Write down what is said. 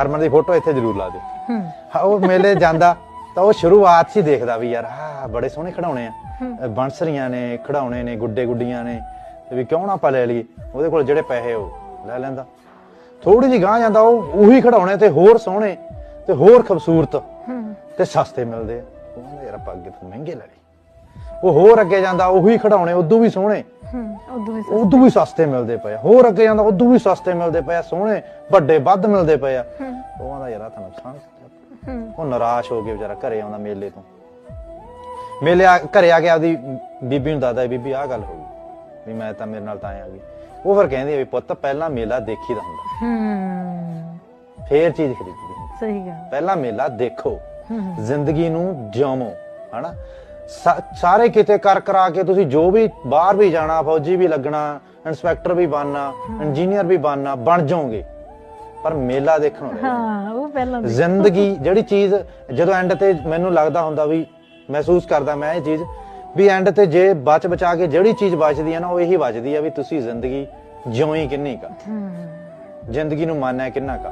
ਹਰਮਨ ਦੀ photo ਇੱਥੇ ਜ਼ਰੂਰ ਲਾ ਦਿਓ। ਹੂੰ। ਉਹ ਮੇਲੇ ਜਾਂਦਾ ਤਾਂ ਉਹ ਸ਼ੁਰੂਆਤ 'ਚ ਹੀ ਦੇਖਦਾ ਵੀ ਯਾਰ ਆ ਬੜੇ ਸੋਹਣੇ ਖਿਡੌਣੇ ਆ। ਬੰਸਰੀਆਂ ਨੇ ਖਿਡੌਣੇ ਨੇ ਗੁੱਡੇ ਗੁੱਡੀਆਂ ਨੇ ਤੇ ਵੀ ਕਿਉਂ ਨਾ ਆਪਾਂ ਲੈ ਲਈਏ। ਉਹਦੇ ਕੋਲ ਜਿਹੜੇ ਪੈਸੇ ਉਹ ਲੈ ਲੈਂਦਾ। ਥੋੜੀ ਜਿਹੀ ਗਾਂ ਜਾਂਦਾ ਉਹ ਉਹੀ ਖਿਡੌਣੇ ਤੇ ਹੋਰ ਸੋਹਣੇ ਤੇ ਹੋਰ ਖੂਬਸੂਰਤ ਤੇ ਸਸਤੇ ਮਿਲਦੇ ਆ। ਉਹ ਯਾਰ ਆਪਾਂ ਅੱਗੇ ਤੋਂ ਮਹਿੰਗੇ ਲੈ ਲਈ ਉਹ ਹੋਰ ਅੱਗੇ ਜਾਂਦਾ ਉਹੀ ਖਿਡੌਣੇ ਉਦੋਂ ਵੀ ਸੋਹਣੇ। ਉਦੋਂ ਵੀ ਸਸਤੇ। ਮਿਲਦੇ ਪਏ ਆ। ਹੋਰ ਅੱਗੇ ਜਾਂਦਾ ਉਦੋਂ ਵੀ ਸਸਤੇ ਮਿਲਦੇ ਪਏ ਆ ਸੋਹਣੇ ਵੱਡੇ ਵੱਧ ਮਿਲਦੇ ਪਏ ਆ। ਉਹ ਕਹਿੰਦਾ ਯਾਰ ਆ ਤਾਂ ਨੁਕਸਾਨ। ਹੂੰ ਉਹ ਨਿਰਾਸ਼ ਹੋ ਕੇ ਵਿਚਾਰਾ ਘਰੇ ਆਉਂਦਾ ਮੇਲੇ ਤੋਂ। ਮੇਲੇ ਆ ਘਰੇ ਆ ਕੇ ਆਪਦੀ ਬੀਬੀ ਨੂੰ ਦੱਸਦਾ ਬੀਬੀ ਆਹ ਗੱਲ ਹੋ ਗਈ। ਵੀ ਮੈਂ ਤਾਂ ਮੇਰੇ ਨਾਲ ਤਾਂ ਐਂ ਆ ਗਈ। ਉਹ ਫਿਰ ਕਹਿੰਦੀ ਆ ਵੀ ਪੁੱਤ ਪਹਿਲਾਂ ਮੇਲਾ ਦੇਖੀਦਾ ਹੁੰਦਾ। ਹੂੰ। ਫੇਰ ਚੀਜ਼ ਖਰੀਦੀਦੀ ਹੁੰਦੀ ਸਹੀ ਗੱਲ। ਪਹਿਲਾਂ ਮੇਲਾ ਦੇਖੋ। ਹੂੰ। ਜ਼ਿੰਦਗੀ ਨੂੰ ਜਿਉਵੋ ਹਨਾ? ਸਾਰੇ ਕਿਤੇ ਕਰ ਕਰਾ ਕੇ ਤੁਸੀਂ ਜੋ ਵੀ ਬਾਹਰ ਵੀ ਜਾਣਾ ਫੌਜੀ ਵੀ ਲੱਗਣਾ ਇਨਸਪੈਕਟਰ ਵੀ ਬਣਨਾ ਇੰਜੀਨੀਅਰ ਵੀ ਬਣਨਾ ਬਣ ਜਾਓਗੇ। ਪਰ ਮੇਲਾ ਦੇਖਣ ਨੂੰ ਹਾਂ ਉਹ ਪਹਿਲਾਂ ਜ਼ਿੰਦਗੀ ਜਿਹੜੀ ਚੀਜ਼ ਜਦੋਂ ਐਂਡ ਤੇ ਮੈਨੂੰ ਲੱਗਦਾ ਹੁੰਦਾ ਵੀ ਮਹਿਸੂਸ ਕਰਦਾ ਮੈਂ ਇਹ ਚੀਜ਼ ਵੀ ਐਂਡ ਤੇ ਜੇ ਬਚ ਬਚਾ ਕੇ ਜਿਹੜੀ ਚੀਜ਼ ਬਚਦੀ ਹੈ ਨਾ ਉਹ ਇਹੀ ਬਚਦੀ ਹੈ ਵੀ ਤੁਸੀਂ ਜ਼ਿੰਦਗੀ ਜਿਉਈ ਕਿੰਨੀ ਕਾ ਹੂੰ। ਜ਼ਿੰਦਗੀ ਨੂੰ ਮਾਨਿਆ ਕਿੰਨਾ ਕਾ